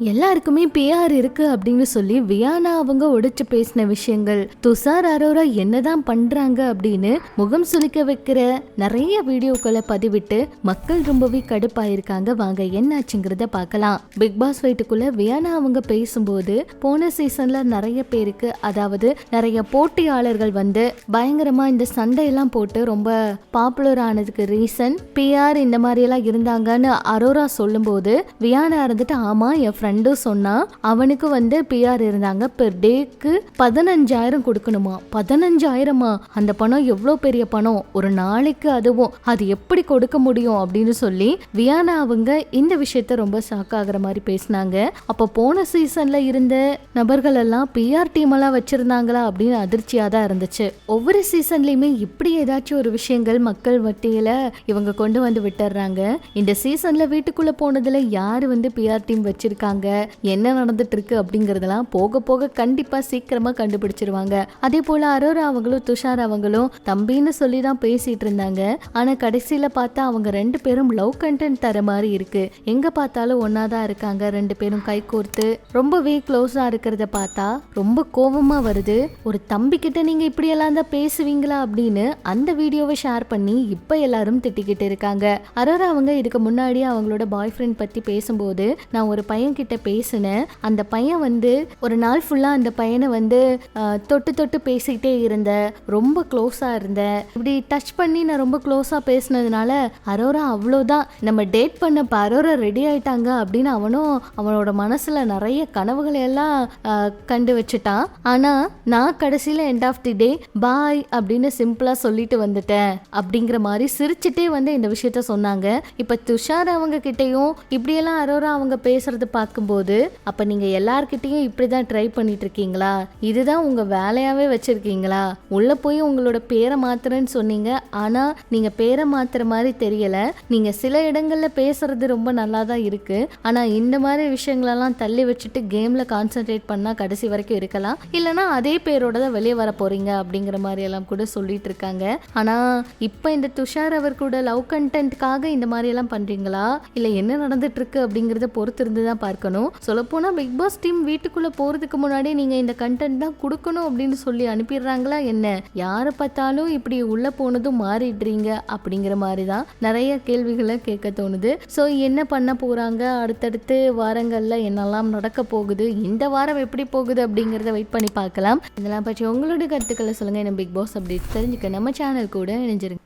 எல்லாருக்குமே பிஆர் இருக்கு அப்படின்னு சொல்லி வியானா அவங்க உடைச்சு பேசின விஷயங்கள். துஷார் அரோரா என்னதான் பண்றாங்க அப்படின்னு முகம் சுளிக்க வைக்கிற நிறைய வீடியோக்களை பதிவிட்டு மக்கள் ரொம்பவே கடுப்பாயிருக்காங்க. வாங்க என்னாச்சுங்கிறத பார்க்கலாம். பிக் பாஸ் வீட்டுக்குள்ள வியானா அவங்க பேசும்போது போன சீசன்ல நிறைய பேருக்கு அதாவது நிறைய போட்டியாளர்கள் வந்து பயங்கரமா இந்த சண்டையெல்லாம் போட்டு ரொம்ப பாப்புலர் ஆனதுக்கு ரீசன் பிஆர் இந்த மாதிரி எல்லாம் இருந்தாங்கன்னு அரோரா சொல்லும்போது வியானா இருந்துட்டு ஆமா என் ஃப்ரெண்டும் சொன்னா அவனுக்கு வந்து பிஆர் இருந்தாங்க. பெர் டேக்கு பதினஞ்சாயிரம் கொடுக்கணுமா? பதினஞ்சாயிரமா? அந்த பணம் எவ்வளோ பெரிய பணம்? ஒரு நாளைக்கு அதுவும். அது எப்படி கொடுக்க முடியும் அப்படின்னு சொல்லி வியானா அவங்க இந்த விஷயத்த ரொம்ப ஷாக் ஆகுற மாதிரி பேசினாங்க. அப்போ போன சீசன்ல இருந்த நபர்கள் எல்லாம் பிஆர் டீம் எல்லாம் வச்சிருந்தாங்களா அப்படின்னு அதிர்ச்சியா தான் இருந்துச்சு. ஒவ்வொரு சீசன்லயுமே இப்படி ஏதாச்சும் ஒரு விஷயங்கள் மக்கள் வட்டியில இவங்க கொண்டு வந்து விட்டுறாங்க. இந்த சீசன்ல வீட்டுக்குள்ள போனதுல யாரு வந்து பிஆர் டீம் வச்சிருக்காங்க என்ன நடந்துட்டு இருக்கு அப்படிங்கறதெல்லாம் போக போக கண்டிப்பா சீக்கிரமா கண்டுபிடிச்சிருவாங்க. அதே போல அரோரா அவங்களும் துஷார் அவங்களும் தம்பின்னு சொல்லி தான் பேசிட்டு இருந்தாங்க. ஆனா கடைசியில பார்த்தா அவங்க ரெண்டு பேரும் லவ் கண்டென்ட் தர மாதிரி இருக்கு. எங்க பார்த்தாலும் ஒன்னாதான் இருக்காங்க. ரெண்டு பேரும் கை கோர்த்து ரொம்பவே க்ளோஸா இருக்கிறத பார்த்தா ரொம்ப கோவமா வருது. ஒரு தம்பி கிட்ட நீங்க இப்படி எல்லாம் தான் பேசுவீங்களா அப்படின்னு அந்த வீடியோவை ஷேர் பண்ணி இப்ப எல்லாரும் திட்டிக்கிட்டு இருக்காங்க. அரோரா அவங்க இதுக்கு முன்னாடி அவங்களோட பாய் ஃப்ரெண்ட் பத்தி பேசும்போது நான் ஒரு பையன் கிட்ட பேசினேன். அந்த பையன் வந்து ஒரு நாள் ஃபுல்லா அந்த பையனை வந்து தொட்டு தொட்டு பேசிக்கிட்டே இருந்தேன் ரொம்ப க்ளோஸா இருந்தேன் இப்படி டச் பண்ணி நான் ரொம்ப க்ளோஸா பேசினதுனால அரோரா அவ்வளோதான். நம்ம டேட் பண்ண இப்ப அரோரா ரெடி ஆயிட்டாங்க அப்படின்னு அவனும் அவனோட மனசுல நிறைய கனவுகளை எல்லாம் கண்டு வச்சுட்டான். ஆனா நான் கடைசியில எண்ட் ஆஃப் தி டே பாய் அப்படின்னு சிம்பிளா சொல்லிட்டு வந்துட்டேன். அப்படிங்கிற மாதிரி சிரிச்சுட்டே வந்து இந்த விஷயத்த சொன்னாங்க. இப்ப துஷார் அவங்க கிட்டயும் இப்படியெல்லாம் அரோரா அவங்க பேசுறது பார்க்கும்போது அப்ப நீங்க எல்லார்கிட்டயும் இப்படிதான் ட்ரை பண்ணிட்டு இருக்கீங்களா இதுதான் உங்க வேலையாவே வச்சிருக்கீங்களா? உள்ள போய் உங்களோட பேரை மாத்துறேன்னு சொன்னீங்க. ஆனா நீங்க பேரை மாத்துற மாதிரி தெரியல. நீங்க சில இடங்கள்ல பேசுறது ரொம்ப நல்லா தான் இருக்கு. ஆனா இந்த மாதிரி விஷயங்களெல்லாம் தள்ளி வச்சுட்டு கேம்ல கான்சென்ட்ரேட் பண்ணா கடைசி வரைக்கும் இருக்கலாம். இல்லைன்னா அதே பேரோட தான் வெளியே வர போறீங்க அப்படிங்கிற மாதிரி எல்லாம் கூட சொல்லிட்டு இருக்காங்க ஆனா இப்போ இந்த துஷார் அவர் கூட லவ் கண்டென்ட்காக இந்த மாதிரி எல்லாம் பண்றீங்களா? இல்ல என்ன நடந்துட்டு இருக்கு அப்படிங்கறத பொறுத்து இருந்து தான் இருக்கணும் சொல்லப்போனா பிக் பாஸ் டீம் வீட்டுக்குள்ள போறதுக்கு முன்னாடி நீங்க இந்த கண்டென்ட் தான் கொடுக்கணும் அப்படின்னு சொல்லி அனுப்பிடுறாங்களா என்ன? யாரை பார்த்தாலும் இப்படி உள்ளே போனதும் மாறிடுறீங்க அப்படிங்கிற மாதிரி தான் நிறைய கேள்விகளை கேட்க தோணுது. ஸோ என்ன பண்ண போறாங்க? அடுத்தடுத்து வாரங்கள்ல என்னெல்லாம் நடக்க போகுது? இந்த வாரம் எப்படி போகுது அப்படிங்கிறத வெயிட் பண்ணி பார்க்கலாம். இதெல்லாம் பற்றி உங்களோட கருத்துக்களை சொல்லுங்க. என்ன பிக் பாஸ் அப்படி தெரிஞ்சுக்க நம்ம சேனல் கூட இணைஞ்சிருங்க.